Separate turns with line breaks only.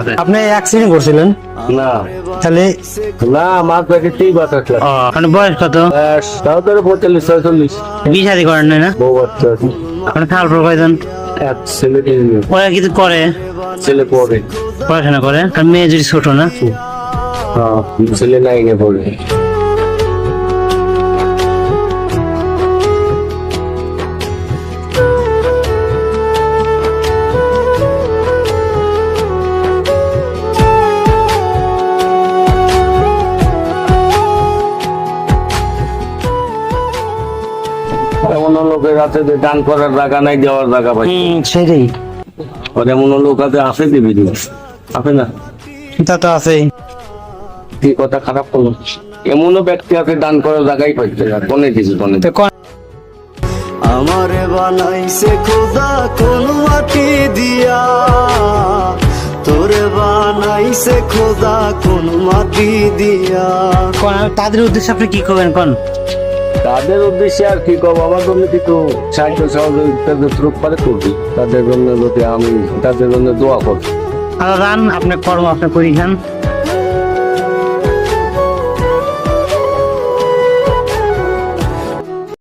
আছে
আপনি অ্যাক্সিডেন্ট করছিলেন?
না।
তাহলে
না আমার প্যাকেটেই বাতাস লাগে
ও আপনার বয়স কত?
তাও তোর পঁয়তাল্লিশ ছয়চল্লিশ।
বিয়ে শাদী করেন নাই না?
বউ বাচ্চা আছে।
আপনার খাল পর
এক ছেলে
ওরা কিছু করে?
ছেলে পড়ে।
পড়াশোনা করে? আর মেয়ে যদি ছোট না?
ছেলে নাইনে পড়ে। এমন লোকের আছে যে দান করার জায়গা নাই দেওয়ার জায়গা পাই
সেটাই।
এমন লোক আছে আছে দিবি দিবি আছে না?
তা তো আছেই।
কি কথা খারাপ করল? এমনও ব্যক্তি আছে দান করার জায়গায় পাইছে না কোনে কিছু কোনে
আমারে বানাইছে খোদা কোন মাটি দিয়া। তোরে বানাইছে খোদা কোন মাটি দিয়া
কোন- তাদের উদ্দেশ্যে আপনি কি করবেন কোন?
তাদের উদ্দেশ্যে আর কি কব আমার জন্য কিছু সাহায্য সহযোগিতা যতটুকু পারে করবি। তাদের জন্য যদি আমি তাদের জন্য দোয়া করবি।
আপনার কর্ম আপনি করি